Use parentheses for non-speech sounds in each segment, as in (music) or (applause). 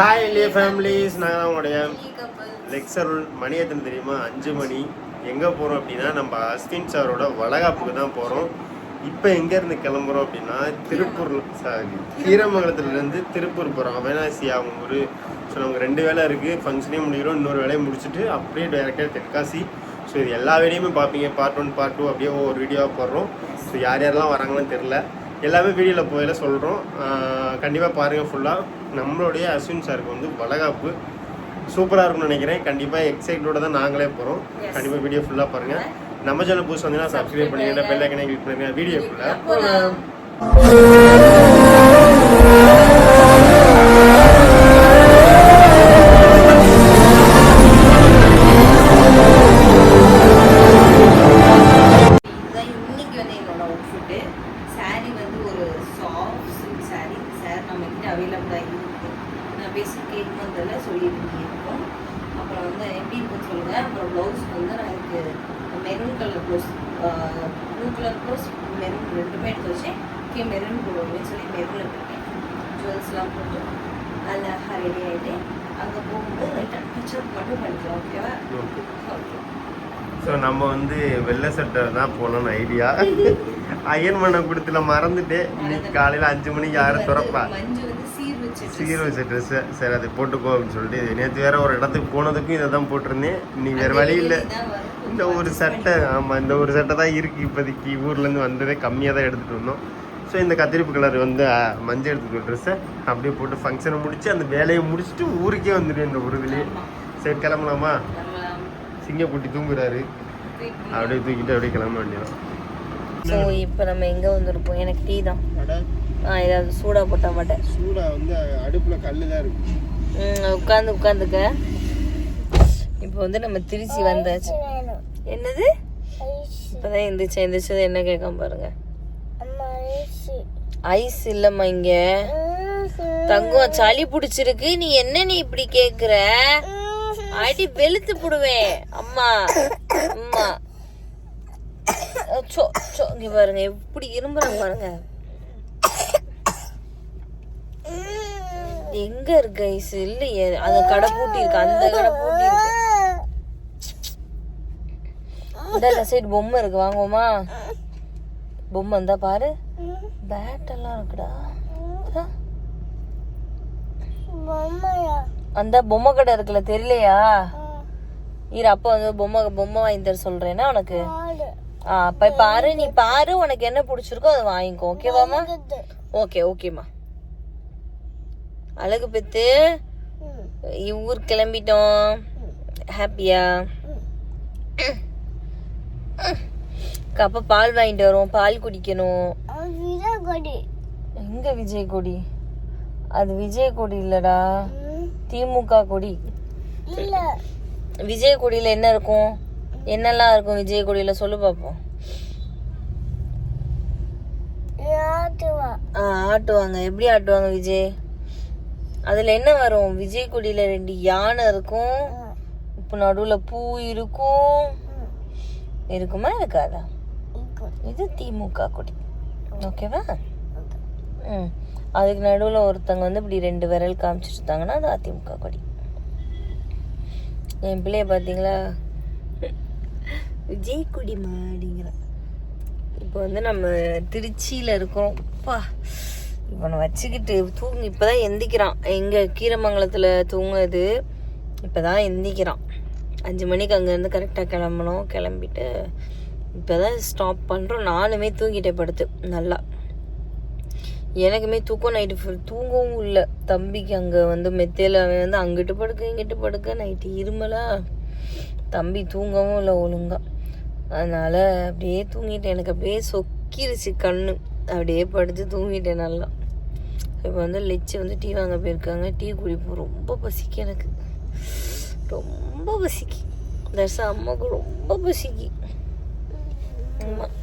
இல்லையே ஃபேமிலிஸ் தான் உங்களுடைய லெக்சர் மணி எத்தனை தெரியுமா? அஞ்சு மணி. எங்கே போகிறோம் அப்படின்னா நம்ம அஸ்வின் சாரோட வளகாப்புக்கு தான் போகிறோம் இப்போ எங்கேருந்து கிளம்புறோம் அப்படின்னா திருப்பூர் சாரி கீரமங்கலத்துலேருந்து திருப்பூர் போகிறோம் அவினாசி அவங்க ஊர். ஸோ நமக்கு ரெண்டு வேலை இருக்குது ஃபங்க்ஷனே முடிக்கிறோம். இன்னொரு வேலையை முடிச்சுட்டு அப்படியே டைரெக்டாக தெற்காசி. ஸோ இது எல்லா வீடியோமே பார்ப்பீங்க. பார்ட் ஒன் பார்ட் டூ அப்படியே ஒவ்வொரு வீடியோவாக போடுறோம். ஸோ யார் யாரெல்லாம் வராங்கன்னு தெரில எல்லாமே வீடியோவில் போயில சொல்கிறோம் கண்டிப்பாக பாருங்கள் ஃபுல்லாக நம்மளுடைய அஸ்வின் சாருக்கு வந்து வளகாப்பு சூப்பராக இருக்கும்னு நினைக்கிறேன். கண்டிப்பாக எக்ஸைட்டோட தான் நாங்களே போகிறோம். கண்டிப்பாக வீடியோ ஃபுல்லாக பாருங்கள் நம்ம சேனல் புதுசு வந்தீங்கன்னா சப்ஸ்கிரைப் பண்ணிங்கன்னா பெல் ஐக்கனை கிளிக் பண்ணுங்க. வீடியோ ஃபுல்லாக கிட்ட அவைலபிளாக இருக்கு. நான் பேசி கேட்கும்போதில் சொல்லியிருக்கேன் இருக்கும் அப்புறம் வந்து எப்படி இருக்குன்னு சொல்லுங்க. அப்புறம் ப்ளவுஸ் வந்து நான் எனக்கு maroon colour blouse blue colour blouse maroon ரெண்டுமே எடுத்து வச்சேன். ஓகே மெரூன் போடுவோம்னு சொல்லி மெரூன் எடுத்துருக்கேன் ஜுவல்ஸ்லாம் போட்டு அதில் ரெடி ஆகிட்டு அங்கே போகும்போது லைட்டாக டச்சப் மட்டும் பண்ணிக்கலாம் ஓகேவா ஓகே ஸோ நம்ம வந்து வெள்ளை சட்டை தான் போகணும்னு ஐடியா (laughs) அயன் பண்ண கொடுத்துல மறந்துட்டேன் இன்னைக்கு காலையில் அஞ்சு மணிக்கு யாரும் திறப்பா சீர் வச்சு ட்ரெஸ்ஸு சரி அதை போட்டுக்கோ அப்படின்னு சொல்லிட்டு நேற்று வேற ஒரு இடத்துக்கு போனதுக்கும் இதை தான் போட்டிருந்தேன் நீ வேறு வழி இல்லை இந்த ஒரு சட்டை ஆமாம் இந்த ஒரு சட்டை தான் இருக்குது இப்போதைக்கு ஊர்லேருந்து வந்ததே கம்மியாக தான் எடுத்துகிட்டு வந்தோம் ஸோ இந்த கத்திரிப்பு கலர் வந்து மஞ்சள் எடுத்துக்கிற ட்ரெஸ்ஸை அப்படியே போட்டு ஃபங்க்ஷனை முடிச்சு அந்த வேலையை முடிச்சுட்டு ஊருக்கே வந்துடுவேன் இந்த இதுலேயே சரி கிளம்பலாமா சிங்கக்குட்டி தூங்குறாரு அப்படியே தூக்கிட்டு அப்படியே கிளம்ப வேண்டியதான் ஸோ இப்போ நம்ம எங்கே வந்திருப்போம்? எனக்கு டீ தான். ஆ ஏதாவது சூடாக போட்ட மாட்டேன் சூடா வந்து அடுப்பில் கல் தான் இருக்கு. ம் உட்காந்து உட்காந்துக்க இப்போ வந்து நம்ம திருச்சி வந்தாச்சு. என்னது? இப்போதான் எந்திரிச்சு எந்திரிச்சது என்ன கேட்காம பாருங்க. ஐஸ் இல்லம்மா இங்க. தங்கம் சளி பிடிச்சிருக்கு. நீ என்ன நீ இப்படி கேக்குற? அடி வெளுத்து போடுவேன். அம்மா அம்மா. சோ சோ இங்க பாருங்க எப்படி இரும்புறாங்க பாருங்க. எங்க இருக்கு ஐஸ் இல்லையே அந்த கடை பூட்டி இருக்கு அந்த கடை பூட்டி இருக்கு இந்த சைடு பொம்மை இருக்கு வாங்குவோமா? பொம்மை இருந்தா பாரு. பேட் எல்லாம் இருக்குடா. அந்த பொம்மை கடை இருக்குல்ல தெரியலையா? இரு அப்ப வந்து பொம்மை பொம்மை வாங்கி தர சொல்றேன்னா உனக்கு? ஆ போய் பாரு நீ பாரு உனக்கு என்ன பிடிச்சிருக்கோ அதை வாங்கிக்கோ. ஓகேவாமா ஓகே ஓகேம்மா அழகு பெத்து ஊர் கிளம்பிட்டோம். ஹாப்பியா அப்ப பால் வாங்கிட்டு வரோம் பால் குடிக்கணும். எங்க விஜய் கொடி அது விஜய் கொடி இல்லடா திமுக கொடி. விஜய் கொடியில என்ன இருக்கும்? என்னெல்லாம் இருக்கும் விஜய் கொடியில சொல்லு பாப்போம். ஆ ஆட்டுவாங்க. எப்படி ஆட்டுவாங்க விஜய்? அதுல என்ன வரும்? விஜய் கொடியில ரெண்டு யானை இருக்கும். இப்போ நடுவுல பூ இருக்கும். இருக்குமா இருக்காதா? இது திமுக கொடி. ஓகேவா? ம். அதுக்கு நடுவில் ஒருத்தங்க வந்து இப்படி ரெண்டு விரல் காமிச்சிட்டு இருந்தாங்கன்னா அது அதிமுக கொடி. என் பிள்ளைய பார்த்தீங்களா விஜய் குடிமா அப்படிங்கிற இப்போ வந்து நம்ம திருச்சியில் இருக்கோம். அப்பா இவனை வச்சுக்கிட்டு தூங்கி இப்போ தான் எந்திக்கிறான். எங்கள் கீரமங்கலத்தில் தூங்குது இப்போ தான் எந்திக்கிறான். அஞ்சு மணிக்கு அங்கேருந்து கரெக்டாக கிளம்பணும். கிளம்பிட்டு இப்போ தான் ஸ்டாப் பண்ணுறோம் நானுமே தூங்கிட்டே படுத்து நல்லா. எனக்குமே தூக்கம் நைட்டு ஃபுல் தூங்கவும் இல்லை. தம்பிக்கு அங்கே வந்து மெத்தையில் அவன் வந்து அங்கிட்டு படுக்க இங்கிட்டு படுக்க நைட்டு இருமலா. தம்பி தூங்கவும் இல்லை ஒழுங்காக அதனால் அப்படியே தூங்கிட்டேன். எனக்கு அப்படியே சொக்கிருச்சு கண்ணு. அப்படியே படுத்து தூங்கிட்டேன் நல்லா. இப்போ வந்து லெச்சு வந்து டீ வாங்க போயிருக்காங்க. டீ குடிப்போம். ரொம்ப பசிக்கு எனக்கு. ரொம்ப பசிக்கு. தர்சா அம்மாவுக்கு ரொம்ப பசிக்கு. ஆமாம்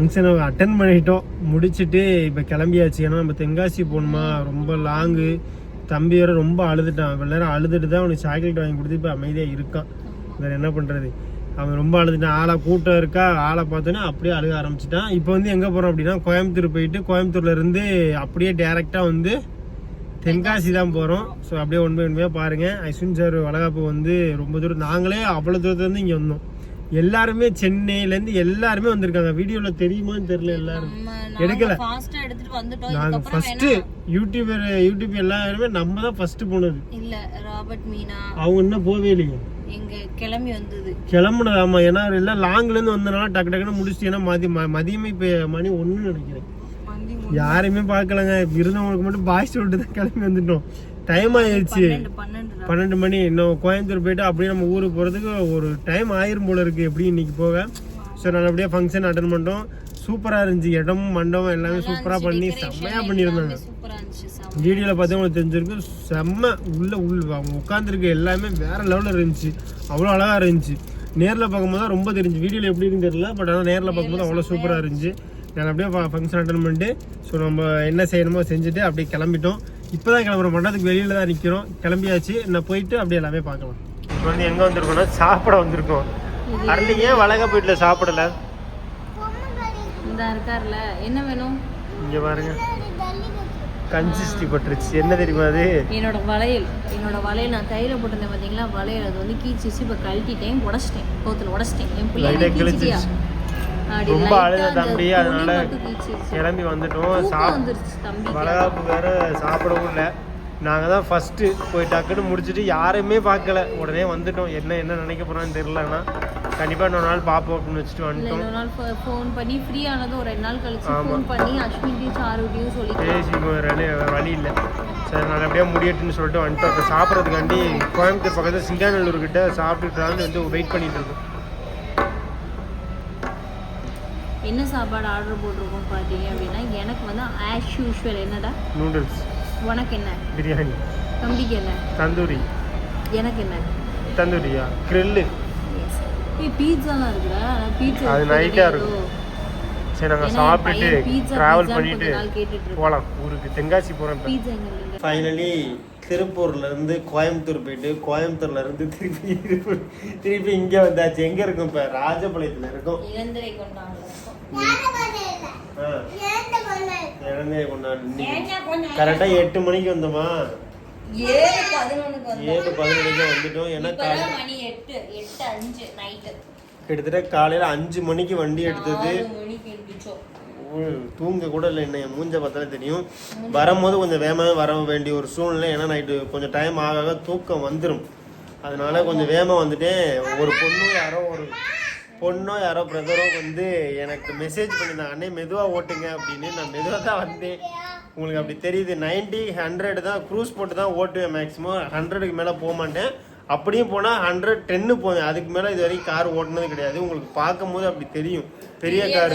ஃபங்க்ஷனை அட்டன் பண்ணிட்டோம். முடிச்சுட்டு இப்போ கிளம்பியாச்சு. ஏன்னா நம்ம தென்காசி போகணுமா? ரொம்ப லாங்கு தம்பி வேற ரொம்ப அழுதுட்டான். இவ்வளோ நேரம் அழுதுட்டு தான் அவனுக்கு சாக்லேட் வாங்கி கொடுத்து இப்போ அமைதியாக இருக்கான். வேறு என்ன பண்ணுறது அவன் ரொம்ப அழுதுட்டான். ஆளை கூட்டம் இருக்கா? ஆளை பார்த்தோன்னே அப்படியே அழுக ஆரம்பிச்சிட்டான். இப்போ வந்து எங்கே போகிறோம் அப்படின்னா கோயம்புத்தூர் போயிட்டு கோயம்புத்தூர்லேருந்து அப்படியே டேரெக்டாக வந்து தென்காசி தான் போகிறோம் ஸோ அப்படியே ஒன் பை ஒன் பாருங்கள் ஐஸ்வின் சார் வளகாப்பு வந்து ரொம்ப தூரம். நாங்களே அவ்வளோ தூரத்துலேருந்து இங்கே வந்தோம். எல்லாருமே சென்னையிலேருந்து எல்லாருமே வந்திருக்காங்க. வீடியோவில் தெரியுமான்னு தெரியல எல்லாரும். எடுக்கல. நாங்கள் ஃபஸ்ட்டு யூடியூபர் யூடியூப் எல்லாருமே நம்ம தான் ஃபஸ்ட்டு போனது. இல்ல ராபர்ட் மீனா. அவங்க இன்னும் போவே இல்லையே. எங்க கிளம்பி வந்தது. கிளம்புனது ஆமாம் ஏன்னா எல்லாம் லாங்லேருந்து வந்தனால டக்கு டக்குன்னு முடிச்சுட்டு ஏன்னா மதிய மதியமே இப்போ மணி ஒன்று நினைக்கிறேன். யாரையுமே பார்க்கலங்க. இருந்தவங்களுக்கு மட்டும் பாய்ஸ் விட்டு தான் கிளம்பி வந்துட்டோம். டைம் ஆயிடுச்சு. பன்னெண்டு மணி. இன்னும் கோயம்புத்தூர் போயிட்டு அப்படியே நம்ம ஊருக்கு போகிறதுக்கு ஒரு டைம் ஆயிரும் போல இருக்கு. எப்படி இன்னைக்கு போக? ஸோ நல்லபடியாக ஃபங்க்ஷன் அட்டன் பண்ணிட்டோம். சூப்பராக இருந்துச்சு. இடமும் மண்டபம் எல்லாமே சூப்பராக பண்ணி செம்மையாக பண்ணியிருந்தாங்க. வீடியோவில் பார்த்தா உங்களுக்கு தெரிஞ்சிருக்கும். செம்ம உள்ள உள் அவங்க உட்காந்துருக்க எல்லாமே வேற லெவலில் இருந்துச்சு. அவ்வளோ அழகாக இருந்துச்சு. நேரில் பார்க்கும்போது தான் ரொம்ப தெரிஞ்சு வீடியோவில் எப்படி இருக்குன்னு தெரியல பட் ஆனால் நேரில் பார்க்கும்போது அவ்வளோ சூப்பராக இருந்துச்சு. நான் அப்படியே ஃபங்க்ஷன் அட்டன் பண்ணிட்டு ஸோ நம்ம என்ன செய்யணுமோ செஞ்சுட்டு அப்படியே கிளம்பிட்டோம். இப்போ தான் கிளம்புறோம் மண்டபத்துக்கு வெளியில் தான் நிற்கிறோம் கிளம்பியாச்சு. நான் போயிட்டு அப்படியே எல்லாமே பார்க்கலாம். இப்போ வந்து எங்கே வந்திருக்கோம்னா சாப்பிட வந்திருக்கோம். அருள் ஏன் வளக வீட்டில் சாப்பிடல இருக்கார்ல. என்ன வேணும்? இங்கே பாருங்க. கன்சிஸ்டி பட்டுருச்சு. என்ன தெரியுமா அது? என்னோட வளையல். என்னோட வளையல் நான் கையில போட்டிருந்தேன் பாத்தீங்களா? வளையல். அது வந்து கீச்சிச்சு இப்ப கழட்டிட்டேன் உடச்சிட்டேன். கோத்துல உடச்சிட்டேன். என் பிள்ளை. அப்படி ரொம்ப அழுத தம்பி, அதனால. கிளம்பி வந்துட்டோம். தூக்கம் சாப் வந்துருச்சு தம்பிக்கு வளகாப்பு வேற சாப்பிடவும் இல்லை. நாங்கள் தான் ஃபஸ்ட்டு போய் டக்குன்னு முடிச்சுட்டு யாரையுமே பார்க்கல. உடனே வந்துட்டோம். என்ன என்ன நினைக்க போகிறான்னு தெரிலன்னா கண்டிப்பாக இன்னொரு நாள் பார்ப்போம் அப்படின்னு வச்சுட்டு வந்துட்டோம். நாள் ஃபோன் பண்ணி ஃப்ரீ ஆனதும் ஒரு ரெண்டு நாள் கழிச்சு. ஃபோன் பண்ணி அஸ்வின்டையும் சாருட்டையும் சொல்லி பேசி ரெண்டு வழி இல்லை. சரி நல்லபடியாக முடியட்டுன்னு சொல்லிட்டு வந்துட்டோம். இப்போ சாப்பிட்றதுக்காண்டி கோயம்புத்தூர் பக்கத்தில் சிங்காநல்லூர் கிட்ட சாப்பிட்டுட்டு வந்து வெயிட் பண்ணிட்டு இருக்கோம். என்ன சாப்பாடு ஆர்டர் போட்டிருக்கோம் பார்த்தீங்க அப்படின்னா எனக்கு வந்து ஆஸ் யூஷுவல் என்னடா? நூடுல்ஸ் உனக்கு என்ன? பிரியாணி. தம்பிக்கு என்ன? தந்தூரி. எனக்கு என்ன? தந்தூரியா? கிரில்லு. ஏய் பீட்சாலாம் இருக்குடா. பீட்சா அது ஆ இருக்கும். சரி நாங்கள் சாப்பிட்டுட்டு ட்ராவல் பண்ணிட்டு. போகலாம் ஊருக்கு. தென்காசி போகிறோம் பீட்சா எங்க ஃபைனலி திருப்பூர்ல இருந்து கோயம்புத்தூர் போயிட்டு கோயம்புத்தூர்ல இருந்து திருப்பி திருப்பி இங்க வந்தாச்சு. எங்க இருக்கும் இப்ப? ராஜபாளையத்துல இருக்கும். இளநீர் கொண்டாடு. கரெக்டா எட்டு மணிக்கு வந்தோமா? ஏழு பதினொன்றுக்கு வந்துட்டோம். ஏன்னா மணி எட்டு. எட்டு அஞ்சு நைட்டு கிட்டத்தட்ட காலையில அஞ்சு மணிக்கு வண்டி எடுத்தது. தூங்க கூட இல்லை என்ன என் மூஞ்ச பார்த்தாலே தெரியும். வரும்போது கொஞ்சம் வேகமாக வர வேண்டிய ஒரு சூழ்நிலை. ஏன்னா நைட்டு கொஞ்சம் டைம் ஆக ஆக தூக்கம் வந்துடும் அதனால கொஞ்சம் வேகமாக வந்துட்டேன் ஒரு பொண்ணு யாரோ ஒரு பொண்ணோ யாரோ பிரதரோ வந்து எனக்கு மெசேஜ் பண்ணியிருந்தாங்க. அண்ணே மெதுவாக ஓட்டுங்க அப்படின்னு நான் மெதுவாக தான் வந்தேன். உங்களுக்கு அப்படி தெரியுது. 90 ஹண்ட்ரட் தான் க்ரூஸ் போட்டு தான் ஓட்டுவேன் மேக்ஸிமம் ஹண்ட்ரடுக்கு மேலே போக மாட்டேன். அப்படியும் போனால் ஹண்ட்ரட் டென்னு போவேன் அதுக்கு மேலே இது வரைக்கும் கார் ஓட்டுனது கிடையாது. உங்களுக்கு பார்க்கும்போது அப்படி தெரியும். பெரிய கார்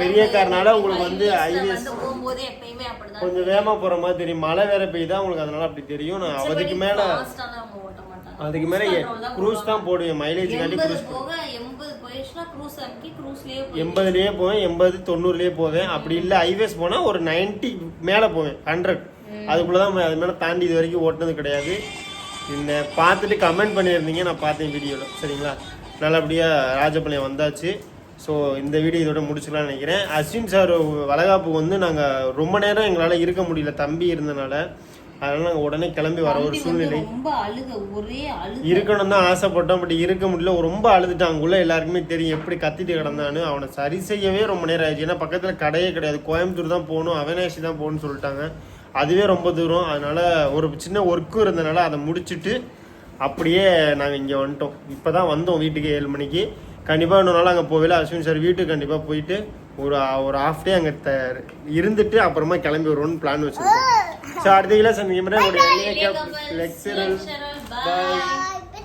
பெரிய கார்னால உங்களுக்கு வந்து அப்படிதான் கொஞ்சம் வேகமா போற மாதிரி தெரியும். மழை வேற பெய்யுதா உங்களுக்கு அதனால அப்படி தெரியும். நான் அதுக்கு மேல. அதுக்கு மேல தான் க்ரூஸ் தான் போடுவேன். மைலேஜ் எண்பது க்ரூஸ் எண்பதுலயே போவேன். எண்பது தொண்ணூறுலயே போவேன். அப்படி இல்ல. ஹைவேஸ் போனா ஒரு 90 மேல போவேன். ஹண்ட்ரட் அதுக்குள்ளதான் அது மேல தாண்டி இது வரைக்கும் ஓட்டுனது கிடையாது. இந்த பார்த்துட்டு கமெண்ட் பண்ணியிருந்தீங்க நான் பார்த்தேன் வீடியோவில் சரிங்களா? நல்லபடியா ராஜபாளையம் வந்தாச்சு. ஸோ இந்த வீடியோ இதோட முடிச்சுக்கலாம்னு நினைக்கிறேன். அஸ்வின் சார் வளகாப்புக்கு வந்து நாங்கள் ரொம்ப நேரம் எங்களால் இருக்க முடியல. தம்பி இருந்தனால அதனால நாங்கள் உடனே கிளம்பி வர ஒரு சூழ்நிலை. இருக்கணும் தான் ஆசைப்பட்டோம் பட் இருக்க முடியல. ரொம்ப அழுதுட்டான் அங்குள்ள எல்லாருக்குமே தெரியும் எப்படி கத்திட்டு கிடந்தான்னு. அவனை சரி செய்யவே ரொம்ப நேரம் ஆயிடுச்சு. ஏன்னா பக்கத்தில் கடையே கிடையாது. கோயம்புத்தூர் தான் போகணும். அவினாஷி தான் போகணும்னு சொல்லிட்டாங்க. அதுவே ரொம்ப தூரம். அதனால ஒரு சின்ன ஒர்க்கும் இருந்தனால அதை முடிச்சுட்டு அப்படியே நாங்கள் இங்கே வந்துட்டோம். இப்போ தான் வந்தோம் வீட்டுக்கு ஏழு மணிக்கு. கண்டிப்பாக இன்னொரு நாள் அங்கே போகல. அஸ்வின் சார் வீட்டுக்கு கண்டிப்பாக போயிட்டு ஒரு ஒரு ஹாஃப் டே அங்கே த இருந்துட்டு அப்புறமா கிளம்பி வருவோம்னு பிளான் வச்சுருக்கோம். ஸோ அடுத்த கிலோ சந்திக்கும் லெக்சரல் பாய்.